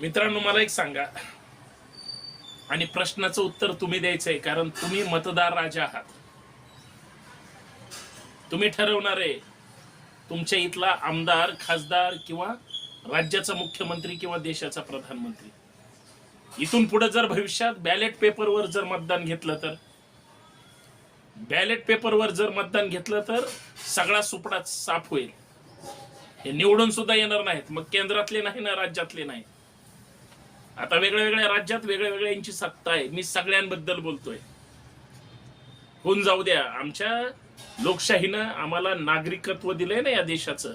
मित्रांनो मला एक सांगा. आणि प्रश्नाचं उत्तर तुम्ही द्यायचंय कारण तुम्ही मतदार राजा आहात. तुम्ही ठरवणार आहे तुमच्या इथला आमदार खासदार किंवा राज्याचा मुख्यमंत्री किंवा देशाचा प्रधानमंत्री. इथून पुढे जर भविष्यात बॅलेट पेपरवर जर मतदान घेतलं तर बॅलेट पेपरवर जर मतदान घेतलं तर सगळा सुपडा साफ होईल. हे निवडून सुद्धा येणार नाहीत. मग केंद्रातले नाही ना राज्यातले नाही आता वेगळ्या वेगळ्या राज्यात वेगळ्या वेगळ्या यांची सत्ता आहे. मी सगळ्यांबद्दल बोलतोय. होऊन जाऊ द्या. आमच्या लोकशाहीनं आम्हाला नागरिकत्व दिलंय ना या देशाचं.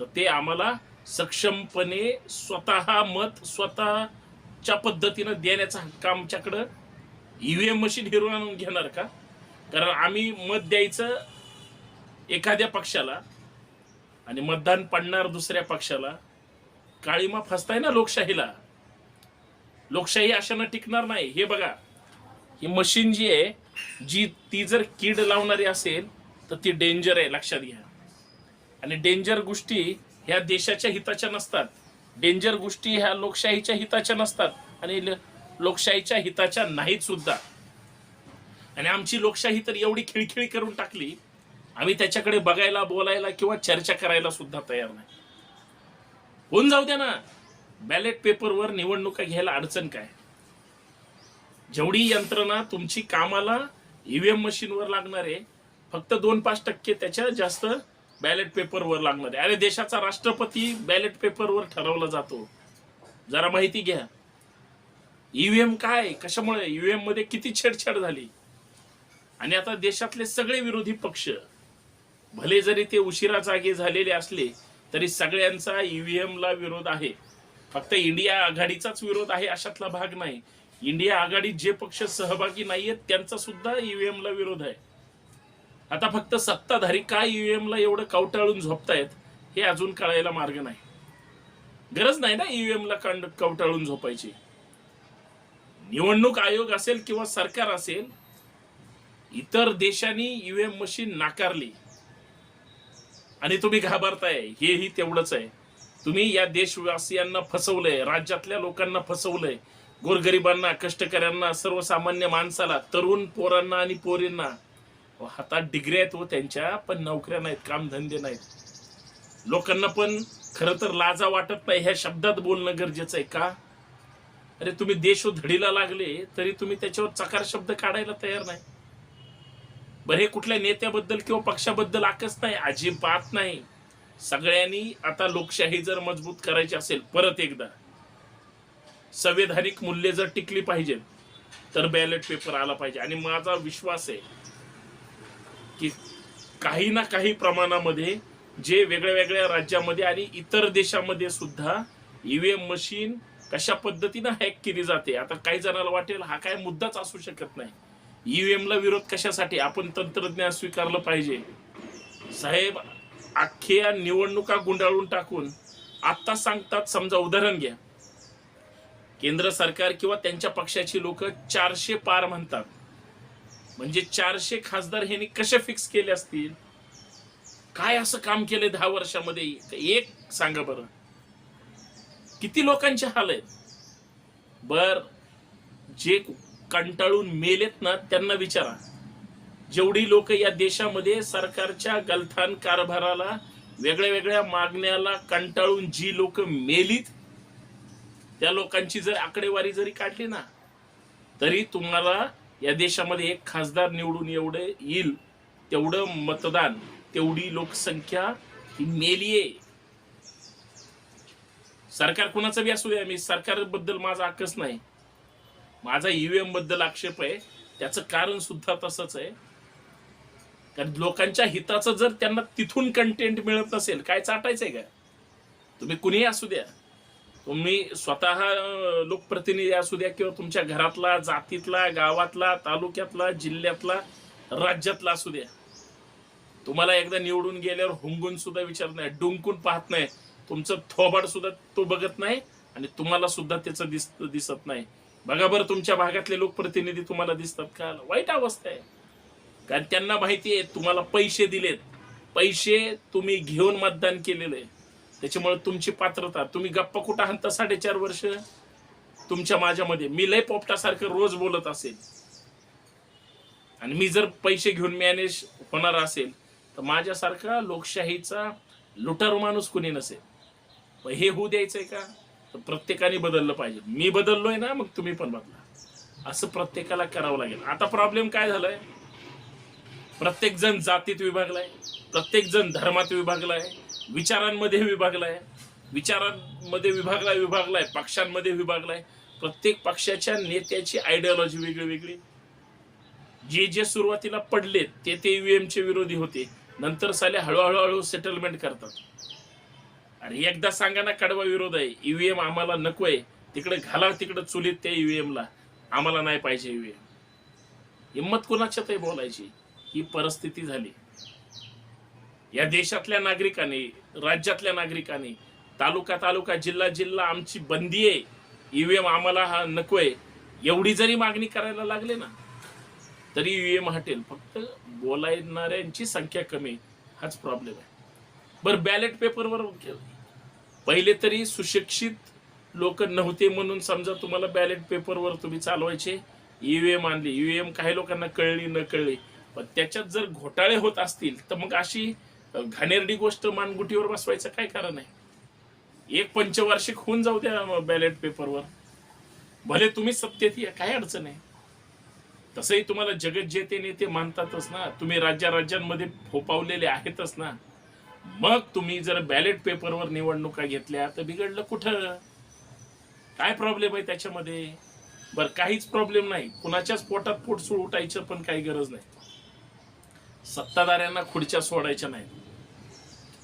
तर ते आम्हाला सक्षमपणे स्वतः मत स्वतःच्या पद्धतीनं देण्याचा हक्क आमच्याकडं ईव्हीएम मशीन हिरून आणून घेणार का? कारण आम्ही मत द्यायचं एखाद्या पक्षाला आणि मतदान पडणार दुसऱ्या पक्षाला. काळीमा फसताय ना लोकशाहीला. लोकशाही अशानं टिकणार नाही. हे बघा ही मशीन जी आहे जी ती जर कीड लावणारी असेल तर ती डेंजर आहे लक्षात घ्या. आणि डेंजर गोष्टी ह्या देशाच्या हिताच्या नसतात. डेंजर गोष्टी ह्या लोकशाहीच्या हिताच्या नसतात. आणि लोकशाहीच्या हिताच्या नाहीत सुद्धा. आणि आमची लोकशाही तर एवढी खिळखिळी करून टाकली आम्ही त्याच्याकडे बघायला बोलायला किंवा चर्चा करायला सुद्धा तयार नाही. होऊन जाऊ द्या ना. बॅलेट पेपरवर निवडणुका घ्यायला अडचण काय? जेवढी यंत्रणा तुमची कामाला ईव्हीएम मशीनवर लागणार आहे फक्त दोन पाच टक्के त्याच्या जास्त बॅलेट पेपरवर लागणार आहे. अरे देशाचा राष्ट्रपती बॅलेट पेपरवर ठरवला जातो. जरा माहिती घ्या. ईव्हीएम काय? कशामुळे? ईव्हीएममध्ये किती छेडछाड झाली? आणि आता देशातले सगळे विरोधी पक्ष भले जरी ते उशिरा जागे झालेले असले तरी सगळ्यांचा ईव्हीएमला विरोध आहे. फक्त इंडिया आघाडीचाच विरोध आहे अशातला भाग नाही. इंडिया आघाडीत जे पक्ष सहभागी नाहीयेत त्यांचा सुद्धा ईव्हीएम ला विरोध आहे. आता फक्त सत्ताधारी काय ईव्हीएम ला एवढं कवटाळून झोपतायत हे अजून कळायला मार्ग नाही. गरज नाही ना ईव्हीएम ला कंड- कवटाळून झोपायची. निवडणूक आयोग असेल किंवा सरकार असेल इतर देशांनी ईव्हीएम मशीन नाकारली. आणि तुम्ही घाबरताय हेही तेवढंच आहे. तुम्ही या देशवासियांना फसवलंय राज्यातल्या लोकांना फसवलंय गोरगरिबांना कष्टकऱ्यांना सर्वसामान्य माणसाला तरुण पोरांना आणि पोरींना. हातात डिग्री आहेत व त्यांच्या पण नोकऱ्या नाहीत कामधंदे नाहीत. लोकांना पण खरं तर लाजा वाटत नाही ह्या शब्दात बोलणं गरजेचं आहे का? अरे तुम्ही देश धडीला लागले तरी तुम्ही त्याच्यावर चकार शब्द काढायला तयार नाही. बरं हे कुठल्या नेत्याबद्दल किंवा पक्षाबद्दल आकच नाही अजिबात नाही. सगळ्यांनी आता लोकशाही जर मजबूत करायची असेल परत एकदा संवैधानिक मूल्य जर टिकली पाहिजे तर बॅलेट पेपर आला पाहिजे. आणि माझा विश्वास आहे की काही ना काही प्रमाणामध्ये जे वेगळ्या वेगळ्या राज्यामध्ये आणि इतर देशामध्ये सुद्धा ईव्हीएम मशीन कशा पद्धतीनं हॅक केली जाते आता काही जणांना वाटेल हा काय मुद्दाच असू शकत नाही. ईव्हीएम ला विरोध कशासाठी? आपण तंत्रज्ञान स्वीकारलं पाहिजे. साहेब अख्ख्या निवडणुका गुंडाळून टाकून आता सांगतात समजा उदाहरण घ्या. केंद्र सरकार किंवा त्यांच्या पक्षाची लोक चारशे पार म्हणतात. म्हणजे चारशे खासदार ह्यांनी कसे फिक्स केले असतील? काय असं काम केलंय दहा वर्षामध्ये? एक सांगा बरं. किती लोकांचे हाल आहेत? बर. जे कंटाळून मेलेत ना त्यांना विचारा. जेवढी लोक या देशामध्ये सरकारच्या गलथान कारभाराला वेगळ्या वेगळ्या मागण्याला कंटाळून जी लोक मेलीत त्या लोकांची जर आकडेवारी जरी काढली ना तरी तुम्हाला या देशामध्ये एक खासदार निवडून एवढं येईल तेवढं मतदान तेवढी लोकसंख्या ही मेली आहे सरकार कुणाचं बी असू द्या मी सरकारबद्दल माझा आकच नाही. माझा ईव्हीएमबद्दल आक्षेप आहे त्याचं कारण सुद्धा तसंच आहे. कारण लोकांच्या हिताचं जर त्यांना तिथून कंटेंट मिळत नसेल काय चाटायचंय का? तुम्ही कुणीही असू द्या. तुम्ही स्वतः लोकप्रतिनिधी असू द्या किंवा तुमच्या घरातला जातीतला गावातला तालुक्यातला जिल्ह्यातला राज्यातला असू द्या. तुम्हाला एकदा निवडून गेल्यावर हुंगून सुद्धा विचार नाही डुंकून पाहत नाही. तुमचं थोबाड सुद्धा तो बघत नाही आणि तुम्हाला सुद्धा त्याचं दिस दिसत नाही. बघा बरं तुमच्या भागातले लोकप्रतिनिधी तुम्हाला दिसतात का? वाईट अवस्था आहे. कारण त्यांना माहिती आहे तुम्हाला पैसे दिलेत. पैसे तुम्ही घेऊन मतदान केलेलं आहे. त्याच्यामुळे तुमची पात्रता तुम्ही गप्पा कुठं हाणता साडेचार वर्ष? तुमच्या माझ्यामध्ये. मी लय पोपटासारखं रोज बोलत असेल. आणि मी जर पैसे घेऊन मॅनेज होणार असेल तर माझ्यासारखा लोकशाहीचा लुटारू माणूस कुणी नसेल. मग हे होऊ द्यायचंय का? तर प्रत्येकाने बदललं पाहिजे. मी बदललोय ना मग तुम्ही पण बदला. असं प्रत्येकाला करावं लागेल. आता प्रॉब्लेम काय झालाय? प्रत्येकजण जातीत विभागलाय प्रत्येक प्रत्येकजण धर्मात विभागलाय विचारांमध्ये विभागलाय विचारांमध्ये विभागला विभागलाय पक्षांमध्ये विभागलाय प्रत्येक पक्षाच्या नेत्याची आयडियॉलॉजी वेगळी वेगळी. जे जे सुरुवातीला पडले ते ते ईव्हीएम चे विरोधी होते. नंतर साले हळूहळू हळू सेटलमेंट करतात. आणि एकदा सांगा ना कडवा विरोध आहे. ईव्हीएम आम्हाला नको आहे. तिकडे घाला तिकडे चुलीत त्या ईव्हीएमला आम्हाला नाही पाहिजे ईव्हीएम हिंमत कोणाच्या ते बोलायची. ही परिस्थिती झाली. या देशातल्या नागरिकांनी राज्यातल्या नागरिकांनी तालुका तालुका जिल्हा जिल्हा आमची बंदी आहे. ईव्हीएम आम्हाला हा नकोय एवढी जरी मागणी करायला लागले ना तरी ईव्हीएम हटेल. फक्त बोलायणाऱ्यांची संख्या कमी आहे. हाच प्रॉब्लेम आहे. बरं बॅलेट पेपरवर पहिले तरी सुशिक्षित लोक नव्हते म्हणून समजा तुम्हाला बॅलेट पेपरवर तुम्ही चालवायचे. ईव्हीएम आणली. ईव्हीएम काही लोकांना कळली न कळली त्याच्यात जर घोटाळे होत असतील तर मग अशी घाणेरडी गोष्ट मानगुटीवर बसवायचं काय कारण आहे? एक पंचवार्षिक होऊन जाऊ द्या बॅलेट पेपरवर भले तुम्ही सत्तेत या काय अडचण आहे तसंही तुम्हाला जगत जे ते नेते मानतातच ना तुम्ही राज्या राज्यांमध्ये फोपावलेले आहेतच ना मग तुम्ही जर बॅलेट पेपरवर निवडणुका घेतल्या तर बिघडलं कुठं? काय प्रॉब्लेम आहे त्याच्यामध्ये? बरं काहीच प्रॉब्लेम नाही. कुणाच्याच पोटात पोट सूळ उठायचं पण काही गरज नाही. सत्ताधाऱ्यांना खुर्च्या सोडायच्या नाही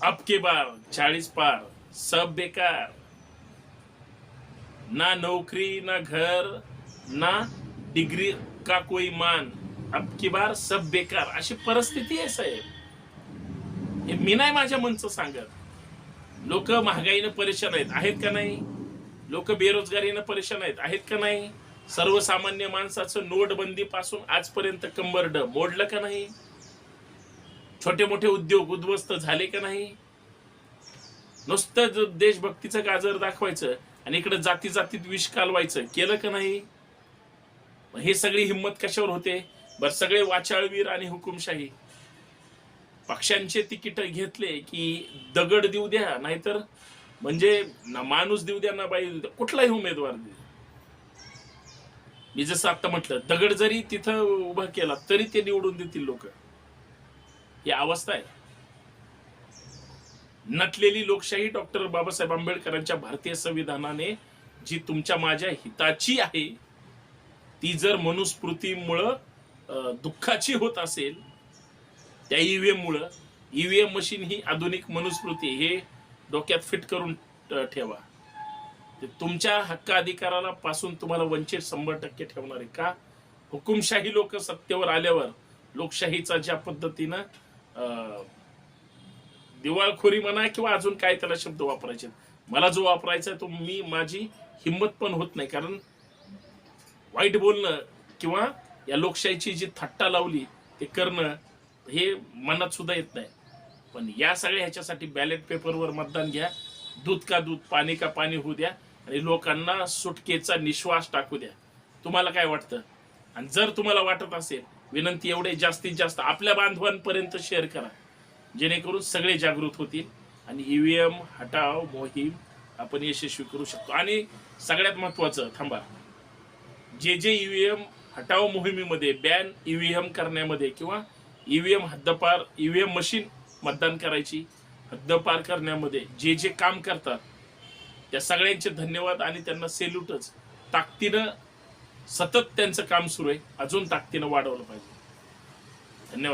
अब बार चाळीस पार सब बेकार. ना नोकरी ना घर ना डिग्री का कोई मान. अबकी बार सब बेकार. अशी परिस्थिती आहे साहेब. हे मी नाही माझ्या मनचं सांगत. लोक महागाईनं परेशान आहेत. आहेत का नाही? लोक बेरोजगारीनं परेशान आहेत. आहेत का नाही? सर्वसामान्य माणसाचं नोटबंदी पासून आजपर्यंत कंबरड मोडलं का नाही? छोटे मोठे उद्योग उद्ध्वस्त झाले का नाही? नुसतं देशभक्तीचं गाजर दाखवायचं आणि इकडे जाती जातीत विष कालवायचं केलं का नाही? हे सगळी हिंमत कशावर होते? बर सगळे वाचाळवीर आणि हुकुमशाही. पक्षांचे तिकीट घेतले की दगड देऊ द्या नाहीतर म्हणजे ना माणूस देऊ द्या ना बाई देऊ द्या कुठलाही उमेदवार देऊ मी जसं आता म्हटलं दगड जरी तिथं उभा केला तरी ते निवडून देतील लोक. ही अवस्था आहे. नटलेली लोकशाही डॉक्टर बाबासाहेब आंबेडकरांच्या भारतीय संविधानाने जी तुमच्या माझ्या हिताची आहे ती जर मनुस्मृतीमुळं दुःखाची होत असेल त्या ईव्हीएम मुळे ईव्हीएम मशीन ही आधुनिक मनुस्मृती हे डोक्यात फिट करून ठेवा. तुमच्या हक्क अधिकाराला पासून तुम्हाला वंचित शंभर टक्के ठेवणार आहे का? हुकुमशाही लोक सत्तेवर आल्यावर लोकशाहीचा ज्या पद्धतीनं दिवाळखोरी म्हणा किंवा अजून काय त्याला शब्द वापरायचे मला जो वापरायचा तो मी माझी हिंमत पण होत नाही. कारण वाईट बोलणं किंवा या लोकशाहीची जी थट्टा लावली ते करणं हे मनात सुद्धा येत नाही. पण या सगळ्या ह्याच्यासाठी बॅलेट पेपरवर मतदान घ्या. दूध का दूध पाणी का पाणी होऊ द्या. आणि लोकांना सुटकेचा निश्वास टाकू द्या. तुम्हाला काय वाटतं? आणि जर तुम्हाला वाटत असेल विनंती एवढे जास्तीत जास्त आपल्या बांधवांपर्यंत शेअर करा. जेणेकरून सगळे जागृत होतील आणि ईव्हीएम हटाव मोहीम आपण यशस्वी करू शकतो. आणि सगळ्यात महत्वाचं थांबा. जे जे ईव्हीएम हटाव मोहिमेमध्ये बॅन ईव्हीएम करण्यामध्ये किंवा ईव्हीएम हद्दपार ईव्हीएम मशीन मतदान करायची हद्दपार करण्यामध्ये जे जे काम करतात त्या सगळ्यांचे धन्यवाद आणि त्यांना सेल्यूटच ताकदीनं सतत त्यांचं काम सुरू आहे. अजून ताकदीनं वाढवलं पाहिजे. धन्यवाद.